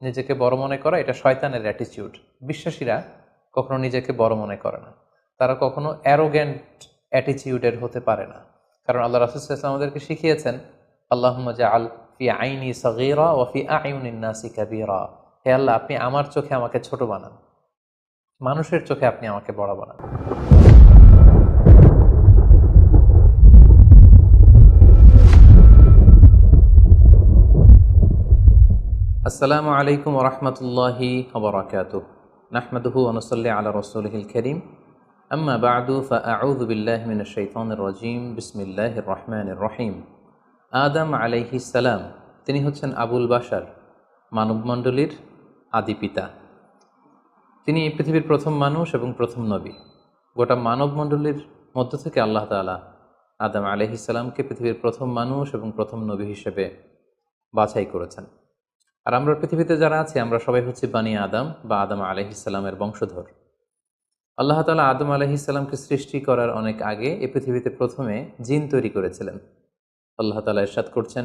নিজেকে বড় মনে করা, এটা শয়তানের অ্যাটিচিউড বিশ্বাসীরা কখনো নিজেকে বড় মনে করে না। তারা কখনো অ্যারোগ্যান্ট অ্যাটিচিউডের হতে পারে না। কারণ আল্লাহ রাসুসাল্লাম আমাদেরকে শিখিয়েছেন আল্লাহ আল ফি আইনি সগিরা ও ফি আইউনিন্নাসি কাবিরা। হে আল্লাহ, আপনি আমার চোখে আমাকে ছোট বানান। মানুষের চোখে আপনি আমাকে বড় বানান। আসসালামু আলাইকুম ওরহমতুল্লাহি ওবরাকাত নাহমদহু অনুসল্লি আলা রসুলহিল করিম। আম্মা বাদু ফাআউযু বিল্লাহি শাইতানির রাজিম। বিসমিল্লাহির রহমানির রহিম। আদম আলাইহিস সালাম, তিনি হচ্ছেন আবুল বাশার, মানবমণ্ডলীর আদি পিতা। তিনি পৃথিবীর প্রথম মানুষ এবং প্রথম নবী। গোটা মানবমণ্ডলীর মধ্য থেকে আল্লাহ তাআলা আদম আলাইহিস সালামকে পৃথিবীর প্রথম মানুষ এবং প্রথম নবী হিসেবে বাছাই করেছেন। আর আমরা পৃথিবীতে যারা আছি, আমরা সবাই হচ্ছে বানি আদম বা আদম আলহিসাল্লামের বংশধর। আল্লাহ তালা আদম আলহিসাল্লামকে সৃষ্টি করার অনেক আগে এ পৃথিবীতে প্রথমে জিন তৈরি করেছিলেন। আল্লাহ তালা ইরশাদ করছেন,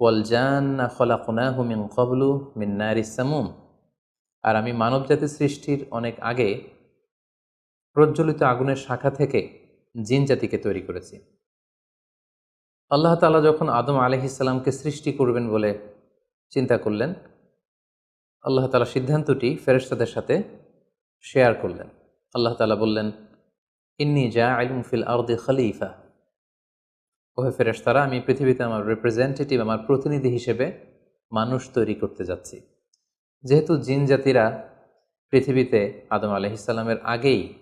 ওয়াল জান্না খলাকুনাহু মিন কবলু মিন নারিসামুম আর আমি মানব জাতি সৃষ্টির অনেক আগে প্রজ্বলিত আগুনের শাখা থেকে জিন জাতিকে তৈরি করেছি। আল্লাহ তালা যখন আদম আলহিসাল্লামকে সৃষ্টি করবেন বলে চিন্তা করলেন। আল্লাহ তালা সিদ্ধান্তটি ফেরেশতাদের সাথে শেয়ার করলেন। আল্লাহ তালা বললেন, ইন্নি জা আইলুম ফিল আর্দি খলিফা। ওহে ফেরেশতারা, আমি পৃথিবীতে আমার রিপ্রেজেন্টেটিভ আমার প্রতিনিধি হিসেবে মানুষ তৈরি করতে যাচ্ছি। যেহেতু জিন জাতিরা পৃথিবীতে আদম আলহিসাল্লামের আগেই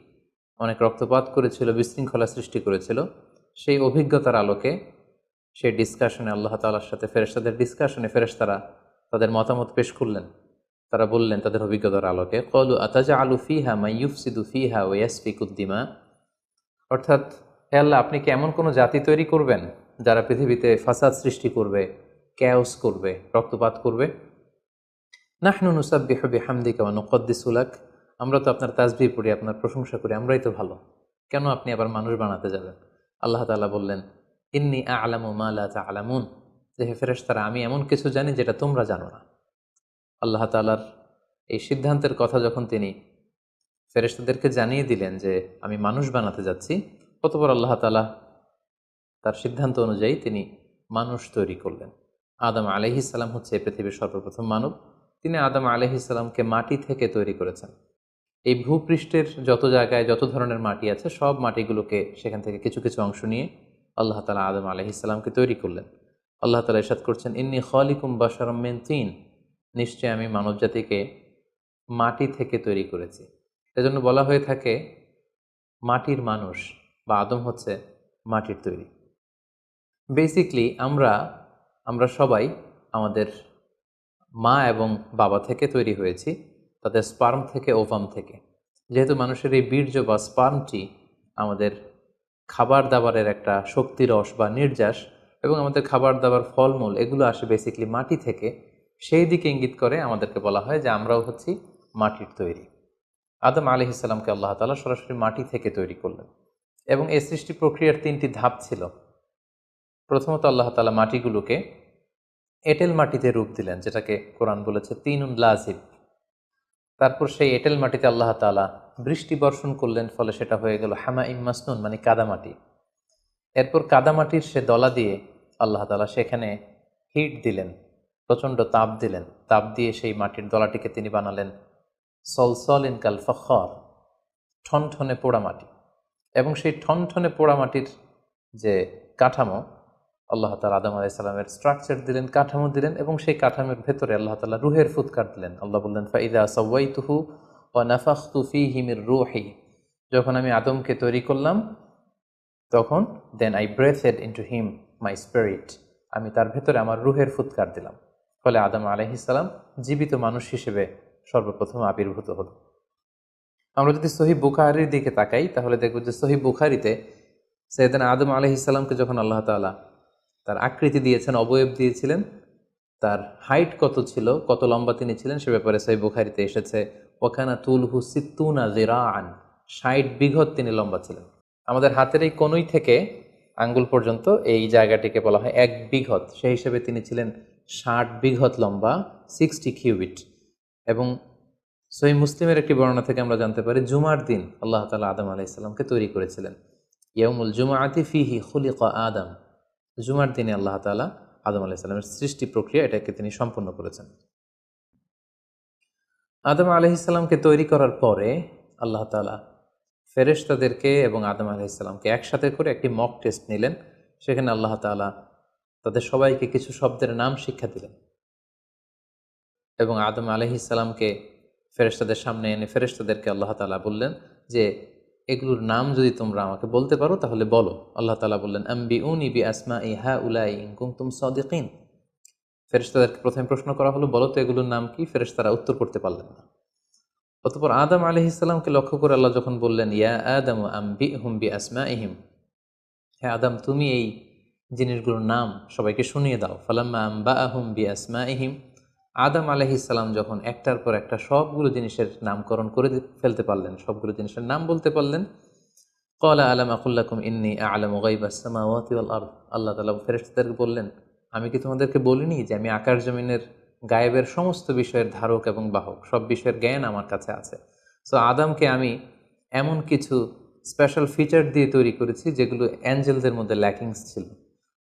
অনেক রক্তপাত করেছিল, বিশৃঙ্খলা সৃষ্টি করেছিল, সেই অভিজ্ঞতার আলোকে সেই ডিসকাশনে আল্লাহ তালার সাথে ফেরেশতাদের ডিসকাশনে ফেরেশতারা তাদের মতামত পেশ করলেন। তারা বললেন, তাদের অভিজ্ঞতার আলোকে কলু আতাজা আলু ফিহা মাইয়ুফসিদু ফিহা ইয়াসফিকুদ্দিমা অর্থাৎ, হে আল্লাহ, আপনি কি এমন কোনো জাতি তৈরি করবেন যারা পৃথিবীতে ফাসাদ সৃষ্টি করবে ক্যাওস করবে, রক্তপাত করবে? নাহনু নুসাব্বিহু বিহামদিকা ওয়া নুকদ্দিসুলাক আমরা তো আপনার তাসবি পড়ি, আপনার প্রশংসা করি, আমরাই তো ভালো। কেন আপনি আবার মানুষ বানাতে যাবেন? আল্লাহ তাআলা বললেন, ইন্নি আলামু মালা তা আলামুন যে হে ফেরেশতারা, আমি এমন কিছু জানি যেটা তোমরা জানো না। আল্লাহ তালার এই সিদ্ধান্তের কথা যখন তিনি ফেরেশতাদেরকে জানিয়ে দিলেন যে, আমি মানুষ বানাতে যাচ্ছি কতবার আল্লাহ তালা তার সিদ্ধান্ত অনুযায়ী তিনি মানুষ তৈরি করলেন। আদম আলহিসাল্লাম হচ্ছে পৃথিবীর সর্বপ্রথম মানব। তিনি আদম আলহিসাল্লামকে মাটি থেকে তৈরি করেছেন। এই ভূপৃষ্ঠের যত জায়গায় যত ধরনের মাটি আছে, সব মাটিগুলোকে সেখান থেকে কিছু কিছু অংশ নিয়ে আল্লাহ তালা আদম আলহিসাল্লামকে তৈরি করলেন। আল্লাহ তালা ইসাদ করছেন, ইন্নি খলিকুম বাসারমেন তিন। নিশ্চয় আমি মানবজাতিকে মাটি থেকে তৈরি করেছি। এজন্য বলা হয়ে থাকে, মাটির মানুষ বা আদম হচ্ছে মাটির তৈরি। বেসিকলি আমরা আমরা সবাই আমাদের মা এবং বাবা থেকে তৈরি হয়েছি, তাদের স্পার্ম থেকে ওভাম থেকে। যেহেতু মানুষের এই বীর্য বা স্পার্মটি আমাদের খাবার দাবারের একটা শক্তিরস বা নির্যাস এবং আমাদের খাবার দাবার, ফলমূল, এগুলো আসে বেসিকলি মাটি থেকে। সেই দিকে ইঙ্গিত করে আমাদেরকে বলা হয় যে আমরাও হচ্ছি মাটির তৈরি। আদম আলি ইসলামকে আল্লাহ তালা সরাসরি মাটি থেকে তৈরি করলেন। এবং এই সৃষ্টি প্রক্রিয়ার তিনটি ধাপ ছিল। প্রথমত আল্লাহ তালা মাটিগুলোকে এটেল মাটিতে রূপ দিলেন, যেটাকে কোরআন বলেছে তিন লাজিব। তারপর সেই এটেল মাটিতে আল্লাহ তালা বৃষ্টি বর্ষণ করলেন, ফলে সেটা হয়ে গেল হামা ইমাসনুন মানে কাদামাটি এরপর কাদামাটির সে দলা দিয়ে আল্লাহ তালা সেখানে হিট দিলেন, প্রচণ্ড তাপ দিলেন। তাপ দিয়ে সেই মাটির দলাটিকে তিনি বানালেন সলসল ইন কাল ফখর, ঠনঠনে পোড়ামাটি এবং সেই ঠনঠনে পোড়ামাটির যে কাঠামো, আল্লাহ তালা আদম আলাইসাল্লামের স্ট্রাকচার দিলেন, কাঠামো দিলেন এবং সেই কাঠামোর ভেতরে আল্লাহ তালা রুহের ফুৎকার দিলেন। আল্লাহ বললেন, ফাইদা সওয়াই তুহু ও নাফাখ তুফি হিমির রুহি। যখন আমি আদমকে তৈরি করলাম তখন then I breathed into him my spirit আমি তার ভেতরে আমার রুহের ফুৎকার দিলাম। ফলে আদম আলহিসাল্লাম জীবিত মানুষ হিসেবে সর্বপ্রথম আবির্ভূত হল। আমরা যদি সহি বুখারির দিকে তাকাই, তাহলে দেখব যে সহি বুখারিতে সৈয়দান আদম আলহিসাল্লামকে যখন আল্লাহ তালা তার আকৃতি দিয়েছেন, অবয়ব দিয়েছিলেন, তার হাইট কত ছিল, কত লম্বা তিনি ছিলেন, সে ব্যাপারে সহি বুখারিতে এসেছে ওখানা তুলহু সিত্তুনা জিরান ষাট বিঘত তিনি লম্বা ছিলেন। আমাদের হাতের এই কোনই থেকে আঙ্গুল পর্যন্ত এই জায়গাটিকে বলা হয় এক বিঘত। সেই হিসেবে তিনি ছিলেন ষাট বিঘত লম্বা, সিক্সটি কিউবিট। এবং সহি মুসলিমের একটি বর্ণনা থেকে আমরা জানতে পারি, জুমার দিন আল্লাহ তালা আদম আলাইসাল্লামকে তৈরি করেছিলেন। ইয়ামুল জুমাআতি ফিহি খুলিক আদম। জুমার দিনে আল্লাহ তালা আদম আলাইসাল্লামের সৃষ্টি প্রক্রিয়া এটাকে তিনি সম্পন্ন করেছেন। আদম আলহিসাল্লামকে তৈরি করার পরে আল্লাহ তালা ফেরেশতাদেরকে এবং আদম আলহিসাল্লামকে একসাথে করে একটি মক টেস্ট নিলেন। সেখানে আল্লাহ তালা তাদের সবাইকে কিছু শব্দের নাম শিক্ষা দিলেন। এবং আদম আলহিসাল্লামকে ফেরেশতাদের সামনে এনে ফেরেশতাদেরকে আল্লাহ তালা বললেন যে, এগুলোর নাম যদি তোমরা আমাকে বলতে পারো তাহলে বলো। আল্লাহ তালা বললেন আম্বি উন ইবি আসমা ই হা উলাই ইনকুম তুম সদিকিন। ফেরেশতাদেরকে প্রথমে প্রশ্ন করা হলো, বলো তো এগুলোর নাম কি? ফেরেশতারা উত্তর করতে পারলেন না। অতপর আদম আলি ইসলামকে লক্ষ্য করে আল্লাহ যখন বললেন, ইয়া আদম আম্বি হুম্বি আসমা ইহিম হ্যাঁ আদম, তুমি এই জিনিসগুলোর নাম সবাইকে শুনিয়ে দাও। ফালাম্মা আম্বা আহুম বি আসমা ইহিম আদম আলহিসাল্লাম যখন একটার পর একটা সবগুলো জিনিসের নামকরণ করে ফেলতে পারলেন, সবগুলো জিনিসের নাম বলতে পারলেন কলা আলাম আকুল্লাকুম ইন্নি আলম ওয়াল আরদ। আল্লাহ তালা ফেরেশতাদেরকে বললেন, আমি কি তোমাদেরকে বলিনি যে আমি আকাশ জমিনের গায়েবের সমস্ত বিষয়ের ধারক এবং বাহক, সব বিষয়ের জ্ঞান আমার কাছে আছে। সো আদামকে আমি এমন কিছু স্পেশাল ফিচার দিয়ে তৈরি করেছি, যেগুলো অ্যাঞ্জেলদের মধ্যে ল্যাকিংস ছিল।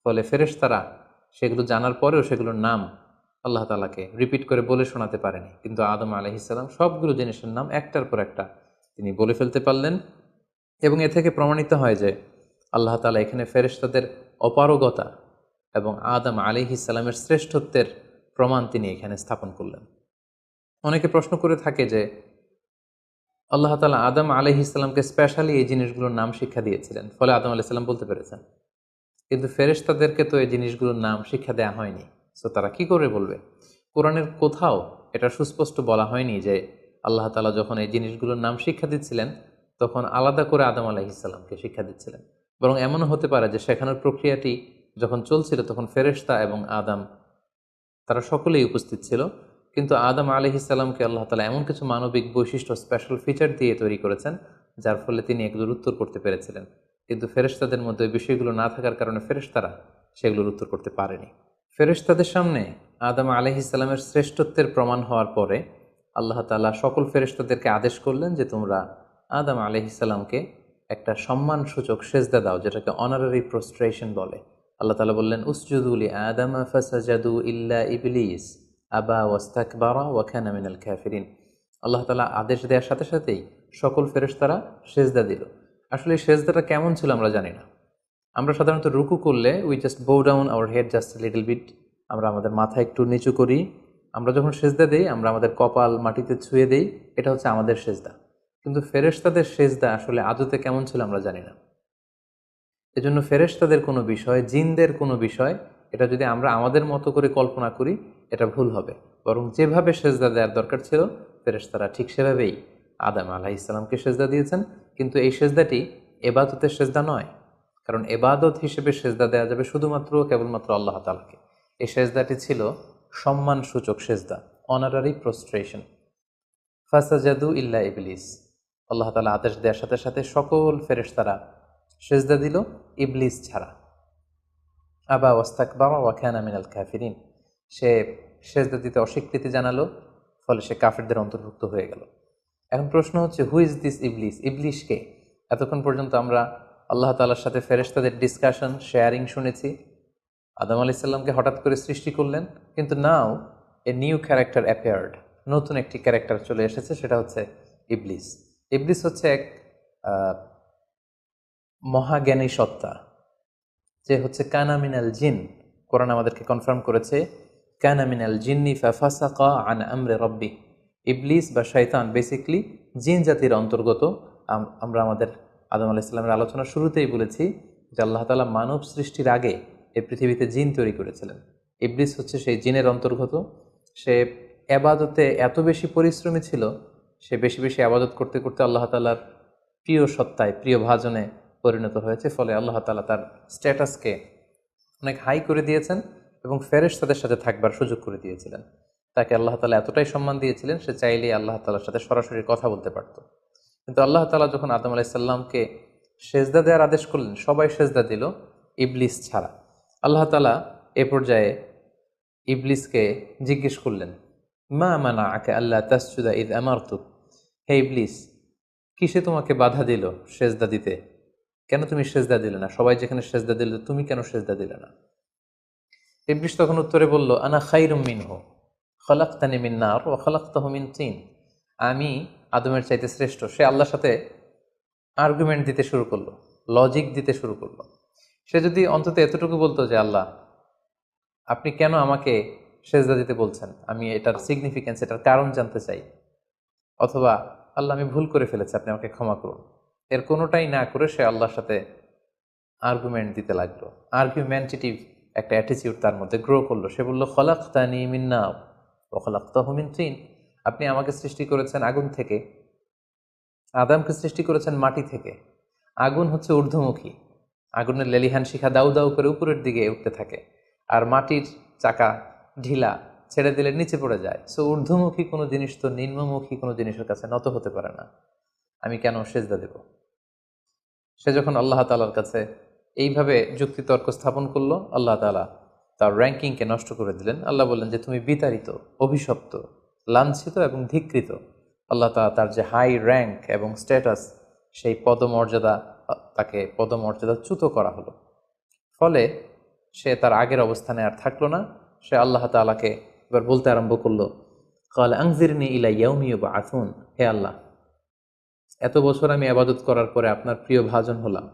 ফলে ফেরেশতারা সেগুলো জানার পরেও সেগুলোর নাম আল্লাহ তালাকে রিপিট করে বলে শোনাতে পারেনি। কিন্তু আদম আলহিসাল্লাম সবগুলো জিনিসের নাম একটার পর একটা তিনি বলে ফেলতে পারলেন এবং এ থেকে প্রমাণিত হয় যে আল্লাহ তালা এখানে ফেরেশতাদের অপারগতা এবং আদম আলিহিসাল্লামের শ্রেষ্ঠত্বের প্রমাণ তিনি এখানে স্থাপন করলেন। অনেকে প্রশ্ন করে থাকে যে, আল্লাহ তালা আদম আলহিসাল্লামকে স্পেশালি এই জিনিসগুলোর নাম শিক্ষা দিয়েছিলেন। ফলে আদম আলাইসাল্লাম বলতে পেরেছেন। কিন্তু ফেরেশতাদেরকে তো এই জিনিসগুলোর নাম শিক্ষা দেওয়া হয়নি। সো তারা কি করে বলবে? কোরআনের কোথাও এটা সুস্পষ্ট বলা হয়নি যে, আল্লাহ তালা যখন এই জিনিসগুলোর নাম শিক্ষা দিচ্ছিলেন, তখন আলাদা করে আদম আলাইসাল্লামকে শিক্ষা দিচ্ছিলেন। বরং এমনও হতে পারে যে, শেখানোর প্রক্রিয়াটি যখন চলছিল, তখন ফেরেশতা এবং আদম তারা সকলেই উপস্থিত ছিল। কিন্তু আদম আলহিসাল্লামকে আল্লাহ তালা এমন কিছু মানবিক বৈশিষ্ট্য স্পেশাল ফিচার দিয়ে তৈরি করেছেন, যার ফলে তিনি এগুলোর উত্তর করতে পেরেছিলেন। কিন্তু ফেরেশতাদের মধ্যে বিষয়গুলো না থাকার কারণে ফেরেশতারা সেগুলোর উত্তর করতে পারেনি। ফেরেশতাদের সামনে আদম আলহিসাল্লামের শ্রেষ্ঠত্বের প্রমাণ হওয়ার পরে আল্লাহ তালা সকল ফেরেশতাদেরকে আদেশ করলেন যে, তোমরা আদম আলহিসাল্লামকে একটা সম্মানসূচক সেজদা দাও, যেটাকে অনারারি প্রস্ট্রেশন বলে। আল্লাহ তালা বললেন উসজুদুলি আদম ফাসাজাদু ইল্লা ইবলিস, আবা ওয়াস্তাকবারা ওয়াখানা মিনাল কাফিরিন। আল্লাহ তালা আদেশ দেওয়ার সাথে সাথেই সকল ফেরেশতারা সেজদা দিল। আসলে সেজদাটা কেমন ছিল আমরা জানি না। আমরা সাধারণত রুকু করলে we just bow down our head just little bit আমরা আমাদের মাথা একটু নিচু করি, আমরা যখন সেজদা দিই, আমরা আমাদের কপাল মাটিতে ছুঁয়ে দিই, এটা হচ্ছে আমাদের সেজদা। কিন্তু ফেরেশতাদের সেজদা আসলে আদতে কেমন ছিল আমরা জানি না। এজন্য ফেরেশতাদের কোনো বিষয়, জিনদের কোনো বিষয়, এটা যদি আমরা আমাদের মতো করে কল্পনা করি, এটা ভুল হবে। বরং যেভাবে সেজদা দেওয়ার দরকার ছিল, ফেরেশতারা ঠিক সেভাবেই আদাম আলাহ ইসলামকে সেজদা দিয়েছেন। কিন্তু এই সেজদাটি এবাদতের সেজদা নয়। কারণ এবাদত হিসেবে সেজদা দেওয়া যাবে শুধুমাত্র কেবলমাত্র আল্লাহ তালাকে এই সেজদাটি ছিল সম্মানসূচক সেজদা অনারারি প্রস্ট্রেশন ফাসাজাদু ইল্লা ইবলিস। আল্লাহ তালা আদেশ দেওয়ার সাথে সাথে সকল ফেরেশতারা সেজদা দিল ইবলিস ছাড়া। আবা ওয়াস্তাক বাবা ওয়াখানা মিনাল কাফিরিন। সে সেজদা দিতে অস্বীকৃতি জানালো, ফলে সে কাফিরদের অন্তর্ভুক্ত হয়ে গেল। এখন প্রশ্ন হচ্ছে হু ইজ দিস ইবলিস? ইবলিশকে এতক্ষণ পর্যন্ত আমরা আল্লাহ তালার সাথে ফেরেস্তাদের ডিসকাশন শেয়ারিং শুনেছি। আদম আলি সাল্লামকে হঠাৎ করে সৃষ্টি করলেন, কিন্তু now a new character appeared নতুন একটি ক্যারেক্টার চলে এসেছে, সেটা হচ্ছে ইবলিস। ইবলিস হচ্ছে এক মহাজ্ঞানী সত্তা, যে হচ্ছে কানামিনাল জিন। কোরআন আমাদেরকে কনফার্ম করেছে কানামিনাল জিন্নি ফাফাসাকা আন আমরে রব্বি। ইবলিস বা শয়তান বেসিকলি জিন জাতির অন্তর্গত আমরা আমাদের আদম আলাহ ইসলামের আলোচনা শুরুতেই বলেছি যে আল্লাহ তালা মানব সৃষ্টির আগে এই পৃথিবীতে জিন তৈরি করেছিলেন। ইবলিস হচ্ছে সেই জিনের অন্তর্গত। সে এবাদতে এত বেশি পরিশ্রমী ছিল, সে বেশি বেশি আবাদত করতে করতে আল্লাহ তালার প্রিয় সত্তায়, প্রিয় ভাজনে পরিণত হয়েছে, ফলে আল্লাহ তালা তার স্ট্যাটাসকে অনেক হাই করে দিয়েছেন এবং ফেরেশ তাদের সাথে থাকবার সুযোগ করে দিয়েছিলেন। তাকে আল্লাহ তালা এতটাই সম্মান দিয়েছিলেন, সে চাইলেই আল্লাহ তালার সাথে সরাসরি কথা বলতে পারত। কিন্তু আল্লাহ তালা যখন আদম আলাইসাল্লামকে সেজদা দেওয়ার আদেশ করলেন, সবাই সেজদা দিল ইবলিস ছাড়া। আল্লাহ তালা এ পর্যায়ে ইবলিসকে জিজ্ঞেস করলেন, মা মানা আকে আল্লাহ তাসজুদা ইদ আমারতুক? হে ইবলিস, কিসে তোমাকে বাধা দিল সেজদা দিতে? কেন তুমি সেজদা দিলে না? সবাই যেখানে সেজদা দিলে, তুমি কেন সেজদা দিলে না? ইবলিস তখন উত্তরে বলল, আনা খাইরুম মিনহু, খলাক্তানি মিন নার ও খলাক্তাহু মিন তিন। আমি আদমের চাইতে শ্রেষ্ঠ। সে আল্লাহর সাথে আর্গুমেন্ট দিতে শুরু করল লজিক দিতে শুরু করল। সে যদি অন্তত এতটুকু বলতো যে, আল্লাহ, আপনি কেন আমাকে সেজদা দিতে বলছেন? আমি এটার সিগনিফিকেন্স এটার কারণ জানতে চাই। অথবা, আল্লাহ, আমি ভুল করে ফেলেছি, আপনি আমাকে ক্ষমা করুন। এর কোনোটাই না করে সে আল্লাহর সাথে আর্গুমেন্ট দিতে লাগল। আর্গুমেন্টেটিভ একটা অ্যাটিচিউড তার মধ্যে গ্রো করল। সে বলল খলাক তানি মিন্না ও খলাক তহমিন তিন। আপনি আমাকে সৃষ্টি করেছেন আগুন থেকে। আদামকে সৃষ্টি করেছেন মাটি থেকে। আগুন হচ্ছে ঊর্ধ্বমুখী। আগুনের লেলিহান শিখা দাউ দাউ করে উপরের দিকে উঠতে থাকে। আর মাটির চাকা, ঢিলা ছেড়ে দিলে নিচে পড়ে যায়। সো ঊর্ধ্বমুখী কোনো জিনিস তো নিম্নমুখী কোনো জিনিসের কাছে নত হতে পারে না। আমি কেন সেজদা দেব? সে যখন আল্লাহ তালার কাছে এইভাবে যুক্তিতর্ক স্থাপন করল, আল্লাহ তালা তার র্যাঙ্কিংকে নষ্ট করে দিলেন। আল্লাহ বললেন যে, তুমি বিতাড়িত, অভিশপ্ত, লাঞ্ছিত এবং ধিকৃত। আল্লাহ তালা তার যে হাই র্যাঙ্ক এবং স্ট্যাটাস, সেই পদমর্যাদা, তাকে পদমর্যাদাচ্যুত করা হলো। ফলে সে তার আগের অবস্থানে আর থাকল না। সে আল্লাহ তালাকে এবার বলতে আরম্ভ করল, কাল আংজিরনি ইলা ইয়াউমিও বা আথুন হে আল্লাহ এত বছর আমি আবাদত করার পরে আপনার প্রিয় ভাজন হলাম।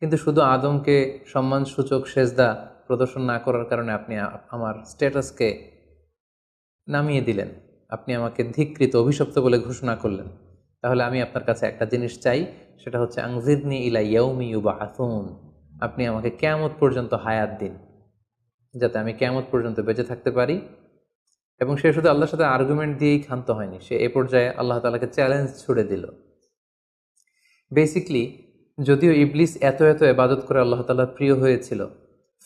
কিন্তু শুধু আদমকে সম্মানসূচক সেজদা প্রদর্শন না করার কারণে আপনি আমার স্ট্যাটাসকে নামিয়ে দিলেন। আপনি আমাকে ধিকৃত, অভিশপ্ত বলে ঘোষণা করলেন। তাহলে আমি আপনার কাছে একটা জিনিস চাই, সেটা হচ্ছে আংজিরনি ইলা ইয়াউমি ইউবা আথুন আপনি আমাকে কেয়ামত পর্যন্ত হায়াত দিন, যাতে আমি কেয়ামত পর্যন্ত বেঁচে থাকতে পারি। এবং সে শুধু আল্লাহর সাথে আর্গুমেন্ট দিয়েই ক্ষান্ত হয়নি, সে এ পর্যায়ে আল্লাহ তালাকে চ্যালেঞ্জ ছুড়ে দিল। বেসিকলি যদিও ইবলিস এত এত এবাদত করে আল্লাহ তালার প্রিয় হয়েছিল,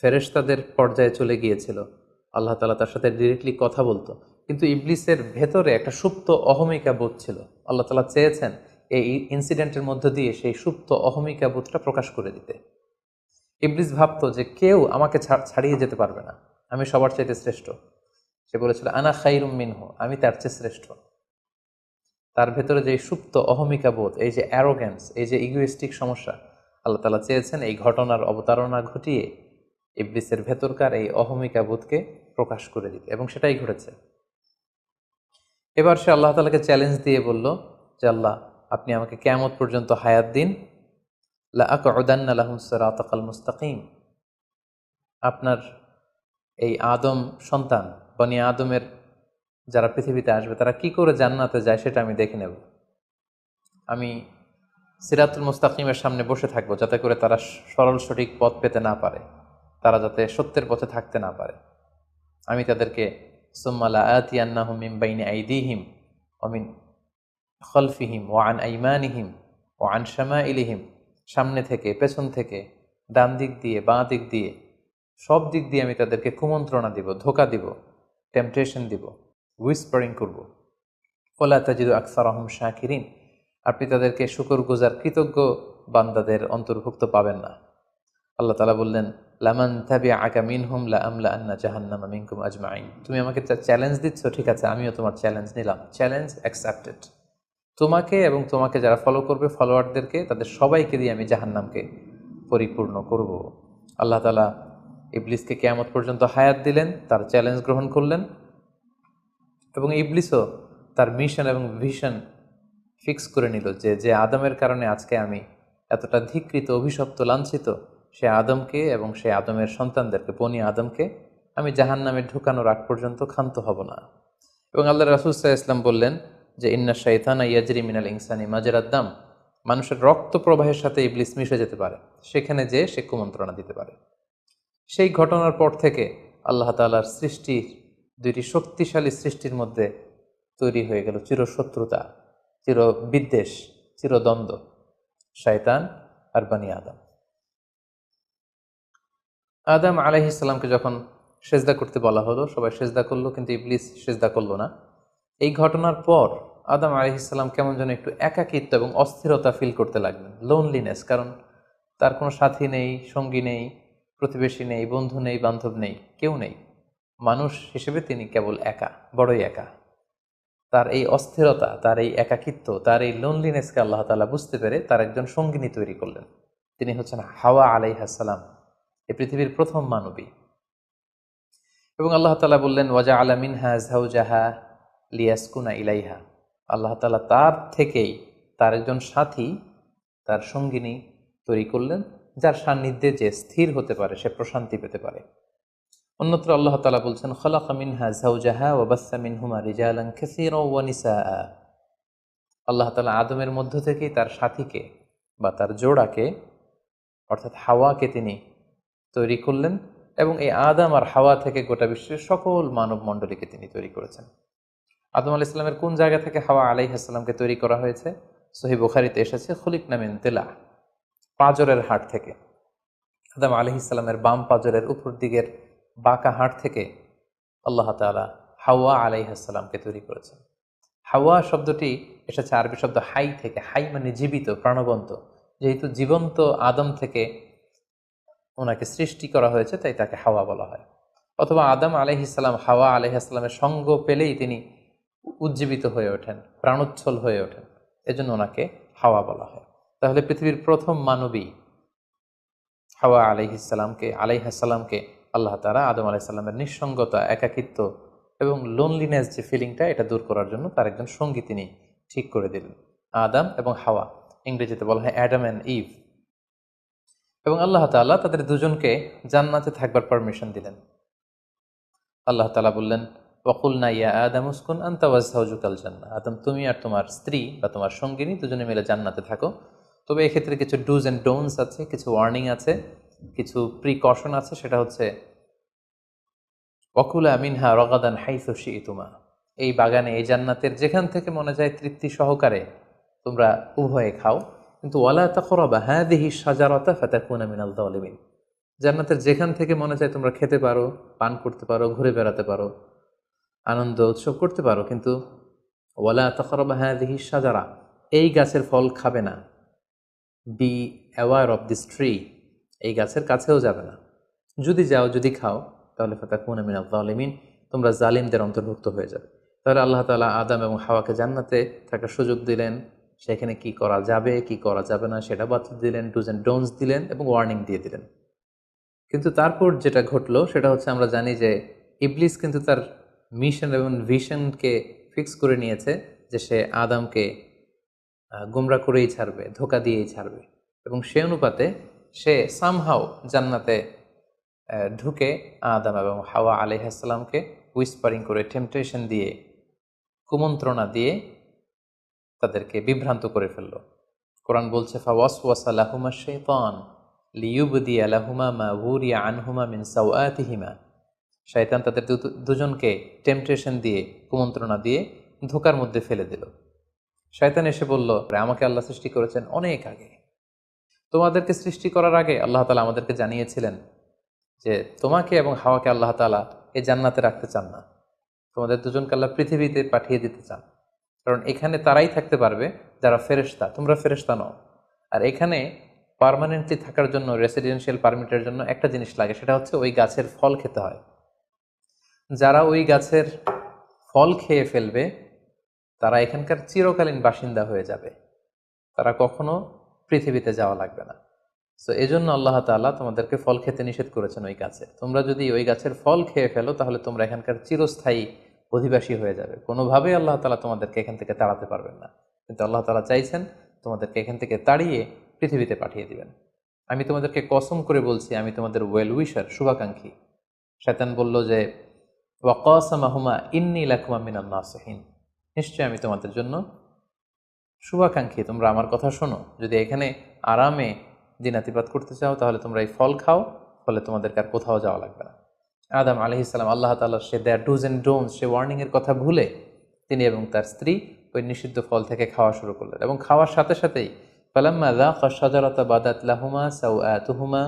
ফেরেশতাদের পর্যায়ে চলে গিয়েছিল, আল্লাহ তালা তার সাথে ডিরেক্টলি কথা বলতো। কিন্তু ইবলিসের ভেতরে একটা সুপ্ত অহমিকা বোধ ছিল। আল্লাহ তালা চেয়েছেন এই ইনসিডেন্টের মধ্য দিয়ে সেই সুপ্ত অহমিকা বোধটা প্রকাশ করে দিতে। ইবলিস ভাবতো যে কেউ আমাকে ছাড়- ছাড়িয়ে যেতে পারবে না। আমি সবার চাইতে শ্রেষ্ঠ। সে বলেছিল, আনা খাইরুম মিনহু, আমি তার চেয়ে শ্রেষ্ঠ। তার ভেতরে যে সুপ্ত অহমিকা বোধ এই যে অ্যারোগ্যান্স এই যে ইগোয়েস্টিক সমস্যা, আল্লাহ তালা চেয়েছেন এই ঘটনার অবতারণা ঘটিয়ে ইবলিসের ভেতরকার এই অহমিকা বোধকে প্রকাশ করে দিতে, এবং সেটাই ঘটেছে। এবার সে আল্লাহ তালাকে চ্যালেঞ্জ দিয়ে বলল যে, আল্লাহ, আপনি আমাকে কেমত পর্যন্ত হায়াত দিন। লা আকউদান্না লাহুম সিরাতাকাল মুস্তাকিম। আপনার এই আদম সন্তান বনি আদমের যারা পৃথিবীতে আসবে, তারা কি করে জান্নাতে যায় সেটা আমি দেখে নেব। আমি সিরাতুল মুস্তাকিমের সামনে বসে থাকব যাতে করে তারা সরল সঠিক পথ পেতে না পারে, তারা যাতে সত্যের পথে থাকতে না পারে। আমি তাদেরকে সুম্মালা আতি আন্নাহুম মিন বাইনি আইদিহিম অমিন খলফিহিম ও আন আইমানিহিম ও আন শ্যামা ইলিহিম সামনে থেকে, পেছন থেকে, ডান দিক দিয়ে, বাঁ দিক দিয়ে, সব দিক দিয়ে আমি তাদেরকে কুমন্ত্রণা দিব, ধোকা দিব। টেম্পটেশন দিব উইসপারিং করব। ওলা তাজিদু আকসার আহম শাকিরিন, আপনি তাদেরকে শুকর গুজার কৃতজ্ঞ বান্দাদের অন্তর্ভুক্ত পাবেন না। আল্লাহ তালা বললেন, লামান থাবি আকা মিন হুম লা আমলা আন্না জাহান্নামা মিনকুম আজমাইন তুমি আমাকে চ্যালেঞ্জ দিচ্ছ, ঠিক আছে, আমিও তোমার চ্যালেঞ্জ নিলাম। চ্যালেঞ্জ অ্যাকসেপ্টেড তোমাকে এবং তোমাকে যারা ফলো করবে ফলোয়ারদেরকে তাদের সবাইকে দিয়ে আমি জাহান্নামকে পরিপূর্ণ করব। আল্লাহ তালা ইবলিসকে কেয়ামত পর্যন্ত হায়াত দিলেন, তার চ্যালেঞ্জ গ্রহণ করলেন এবং ইবলিসও তার মিশন এবং ভিশন ফিক্স করে নিল যে যে আদমের কারণে আজকে আমি এতটা ধিকৃত, অভিশপ্ত, লাঞ্ছিত, সে আদমকে এবং সে আদমের সন্তানদেরকে, বনি আদমকে আমি জাহান নামে ঢুকানোর আগ পর্যন্ত ক্ষান্ত হব না। এবং আল্লাহ রাসুসাহ ইসলাম বললেন যে, ইন্না শাইতানা ইয়াজরি মিনাল ইনসানি মাজরাদ্দাম মানুষের রক্ত প্রবাহের সাথে ইবলিস মিশে যেতে পারে, সেখানে যে সে কুমন্ত্রণা দিতে পারে। সেই ঘটনার পর থেকে আল্লাহ তালার সৃষ্টির দুইটি শক্তিশালী সৃষ্টির মধ্যে তৈরি হয়ে গেল চিরশত্রুতা চির বিদ্বেষ চিরদ্বন্দ্ব, শয়তান আর বানি আদম। আদম আলাইহিসাল্লামকে যখন সেজদা করতে বলা হলো, সবাই সেজদা করল, কিন্তু ইবলিস সেজদা করল না। এই ঘটনার পর আদম আলাইহিসাল্লাম কেমন যেন একটু একাকিত্ব এবং অস্থিরতা ফিল করতে লাগলেন লোনলিনেস কারণ তার কোনো সাথী নেই, সঙ্গী নেই প্রতিবেশী নেই, বন্ধু নেই, বান্ধব নেই, কেউ নেই। মানুষ হিসেবে তিনি কেবল একা, বড়ই একা। তার এই অস্থিরতা, তার এই একাকিত্ব, তার এই লোনলিনেসকে আল্লাহ তালা বুঝতে পেরে তার একজন সঙ্গিনী তৈরি করলেন। তিনি হচ্ছেন হাওয়া আলাইহাসালাম এই পৃথিবীর প্রথম মানবী। এবং আল্লাহ তালা বললেন ওয়াজা আলা মিনহা জাহা লিয়াসকুনা ইলাইহা। আল্লাহ তালা তার থেকেই তার একজন সাথী, তার সঙ্গিনী তৈরি করলেন। যার সান্নিধ্যে যে স্থির হতে পারে, সে প্রশান্তি পেতে পারে। অন্যত্র আল্লাহ তালা বলছেন খলা খলাকা মিনহা জাউজাহা ওবাসা মিনহুমা রিজালান খেসির ওয়ানিসা আল্লাহ তালা আদমের মধ্য থেকেই তার সাথীকে বা তার জোড়াকে, অর্থাৎ হাওয়াকে তিনি তৈরি করলেন এবং এই আদম আর হাওয়া থেকে গোটা বিশ্বের সকল মানব মণ্ডলীকে তিনি তৈরি করেছেন। আদম আল ইসলামের কোন জায়গা থেকে হাওয়া আলাইহাসাল্লামকে তৈরি করা হয়েছে? সহি বুখারিতে এসেছে খলিক নামিন তেলা পাজরের হাট থেকে। আদম আলহ ইসলামের বাম পাজরের উপর দিকের বাঁকা হাট থেকে আল্লাহ তালা হাওয়া আলাইহাসাল্লামকে তৈরি করেছেন। হাওয়া শব্দটি এসেছে আরবি শব্দ হাই থেকে, হাই মানে জীবিত, প্রাণবন্ত। যেহেতু জীবন্ত আদম থেকে ওনাকে সৃষ্টি করা হয়েছে, তাই তাকে হাওয়া বলা হয়। অথবা আদম আলহিসাল্লাম হাওয়া আলহিহাস্লামের সঙ্গ পেলেই তিনি উজ্জীবিত হয়ে ওঠেন, প্রাণোচ্ছল হয়ে ওঠেন। এজন্য ওনাকে হাওয়া বলা হয়। তাহলে পৃথিবীর প্রথম মানবী হাওয়া আলাইহিসাল্লামকে আলাইহাসাল্লামকে আল্লাহ তারা আদম আলাইসাল্লামের নিঃসঙ্গতা, একাকিত্ব এবং লোনলিনেস যে ফিলিংটা এটা দূর করার জন্য তার একজন সঙ্গী তিনি ঠিক করে দিলেন। আদাম এবং হাওয়া, ইংরেজিতে বলা হয় অ্যাডাম অ্যান্ড ইভ। এবং আল্লাহ তাল্লাহ তাদের দুজনকে জান্নাতে থাকবার পারমিশন দিলেন। আল্লাহ তালা বললেন ওকুল না ইয়া আদম উসকুন আন্তাওয়াজহাউজুকাল জান্না আদম, তুমি আর তোমার স্ত্রী বা তোমার সঙ্গিনী দুজনে মিলে জান্নাতে থাকো। তবে এক্ষেত্রে কিছু ডুজ অ্যান্ড ডোনস আছে, কিছু ওয়ার্নিং আছে, কিছু প্রিকশন আছে, সেটা হচ্ছে অকুলা মিনহা রগাদান হাইসি ইতুমা এই বাগানে, এই জান্নাতের যেখান থেকে মনে যায় তৃপ্তি সহকারে তোমরা উভয়ে খাও। কিন্তু, ওয়ালা তখরবা হ্যাঁ দেহি সাজারতা ফাতাকুনা মিনাল দলিমিন জান্নাতের যেখান থেকে মনে চায় তোমরা খেতে পারো, পান করতে পারো, ঘুরে বেড়াতে পারো, আনন্দ উৎসব করতে পারো, কিন্তু, ওয়ালা তখরবা হ্যাঁ দেহি সাজারা এই গাছের ফল খাবে না। Be aware of this tree এই গাছের কাছেও যাবে না। যদি যাও, যদি খাও, তাহলে ফাতাকুনা মিনাল দলিমিন তোমরা জালিমদের অন্তর্ভুক্ত হয়ে যাবে। তাহলে আল্লাহ তালা আদাম এবং হাওয়াকে জান্নাতে থাকার সুযোগ দিলেন। সেখানে কি করা যাবে, কি করা যাবে না, সেটা বাতিল দিলেন ডুজ অ্যান্ড ডোনস দিলেন এবং ওয়ার্নিং দিয়ে দিলেন। কিন্তু তারপর যেটা ঘটলো, সেটা হচ্ছে আমরা জানি যে ইবলিস কিন্তু তার মিশন এবং ভিশনকে ফিক্স করে নিয়েছে যে সে আদামকে গুমরা করেই ছাড়বে, ধোকা দিয়েই ছাড়বে। এবং সে অনুপাতে সে সামহাও জান্নাতে ঢুকে আদাম এবং হাওয়া আলিহাসাল্লামকে উইসপারিং করে টেম্পটেশন দিয়ে, কুমন্ত্রণা দিয়ে তাদেরকে বিভ্রান্ত করে ফেলল। কোরআন বলছে ফাওয়াস ওয়াসালাহুমা শেতান লিউবদি আলাহুমা মা উরিয়া আনহুমা মিন সাউআতিহিমা শয়তান তাদের দুজনকে টেম্পটেশন দিয়ে, কুমন্ত্রণা দিয়ে ধোকার মধ্যে ফেলে দিল। শয়তান এসে বলল, আমাকে আল্লাহ সৃষ্টি করেছেন অনেক আগে। তোমাদেরকে সৃষ্টি করার আগে আল্লাহ তালা আমাদেরকে জানিয়েছিলেন যে তোমাকে এবং হাওয়াকে আল্লাহ তালা এই জান্নাতে রাখতে চান না। তোমাদের দুজনকে আল্লাহ পৃথিবীতে পাঠিয়ে দিতে চান। কারণ এখানে তারাই থাকতে পারবে, যারা ফেরেস্তা তোমরা ফেরেস্তা নও। আর এখানে পারমানেন্টলি থাকার জন্য, রেসিডেন্সিয়াল পারমিটের জন্য একটা জিনিস লাগে, সেটা হচ্ছে ওই গাছের ফল খেতে হয়। যারা ওই গাছের ফল খেয়ে ফেলবে তারা এখানকার চিরকালীন বাসিন্দা হয়ে যাবে। তারা কখনো পৃথিবীতে যাওয়া লাগবে না। তো এই জন্য আল্লাহ তাল্লাহ তোমাদেরকে ফল খেতে নিষেধ করেছেন ওই গাছে। তোমরা যদি ওই গাছের ফল খেয়ে ফেলো, তাহলে তোমরা এখানকার চিরস্থায়ী অধিবাসী হয়ে যাবে। কোনোভাবেই আল্লাহ তালা তোমাদেরকে এখান থেকে তাড়াতে পারবেন না। কিন্তু আল্লাহ তালা চাইছেন তোমাদেরকে এখান থেকে তাড়িয়ে পৃথিবীতে পাঠিয়ে দিবেন। আমি তোমাদেরকে কসম করে বলছি, আমি তোমাদের ওয়েল উইশার শুভাকাঙ্ক্ষী। শেতান বলল যে ওয়াকসামাহুমা ইন্নি লাকুমা মিনাল নাসহীন। নিশ্চয়ই আমি তোমাদের জন্য শুভাকাঙ্ক্ষী। তোমরা আমার কথা শোনো। যদি এখানে আরামে দিনাতিপাত করতে চাও, তাহলে তোমরা এই ফল খাও, ফলে তোমাদেরকে আর কোথাও যাওয়া লাগবে না। আদাম আলহি ইসলাম আল্লাহ তাল্লাহ say their dos and don'ts সে ওয়ার্নিংয়ের কথা ভুলে তিনি এবং তার স্ত্রী ওই নিষিদ্ধ ফল থেকে খাওয়া শুরু করলেন এবং খাওয়ার সাথে সাথেই লাহুমা সাউ আতুহুমা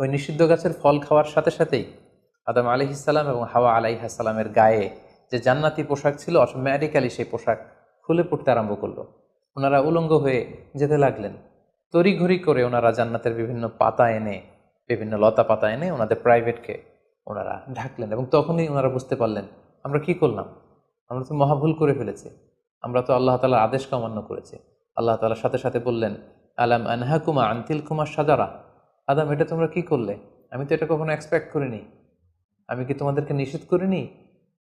ওই নিষিদ্ধ গাছের ফল খাওয়ার সাথে সাথেই আদাম আলহিসাল্লাম এবং হাওয়া আলাই আলাইহাসাল্লামের গায়ে যে জান্নাতি পোশাক ছিল অটোমেটিক্যালি সেই পোশাক খুলে পড়তে আরম্ভ করল। ওনারা উলঙ্গ হয়ে যেতে লাগলেন। তড়িঘড়ি করে ওনারা জান্নাতের বিভিন্ন পাতা এনে, বিভিন্ন লতা পাতা এনে ওনাদের প্রাইভেটকে ওনারা ঢাকলেন এবং তখনই ওনারা বুঝতে পারলেন, আমরা কি করলাম? আমরা তো মহাভুল করে ফেলেছি। আমরা তো আল্লাহ তালার আদেশ অমান্য করেছি। আল্লাহ তালার সাথে সাথে বললেন, আলাম আনহাকুমা আন্তিল কুমার সাজারা আদাম, এটা তোমরা কি করলে? আমি তো এটা কখনো এক্সপেক্ট করিনি। আমি কি তোমাদেরকে নিষেধ করিনি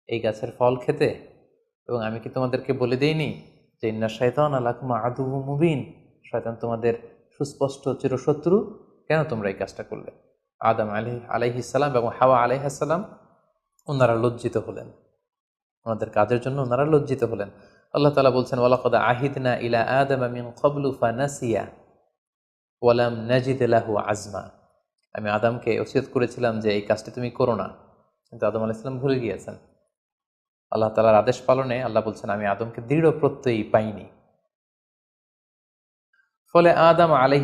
এই গাছের ফল খেতে? এবং আমি কি তোমাদেরকে বলে দেইনি যে ইন্না শয়তান আলাকুমা আদু মুবিন? শয়তান তোমাদের সুস্পষ্ট চিরশত্রু। কেন তোমরা এই কাজটা করলে? আদম আলি আলাইহিসাল্লাম এবং হাওয়া আলাইহাসাল্লাম ওনারা লজ্জিত হলেন। ওনাদের কাজের জন্য ওনারা লজ্জিত হলেন। আল্লাহ তালা বলছেন, ওয়ালাকদ আহিদনা ইলা আদম মিন কবলু ফানাসিয়া ওয়ালাম নাজিদ আজমা। আমি আদমকে ওসিয়ত করেছিলাম যে এই কাজটি তুমি করো না। কিন্তু আদম আলাহ ইসলাম ভুলে গিয়েছেন। আল্লাহ তালার আদেশ পালনে আল্লাহ বলছেন, আমি আদমকে দৃঢ় প্রত্যয়ী পাইনি। ফলে আদম আলাইহি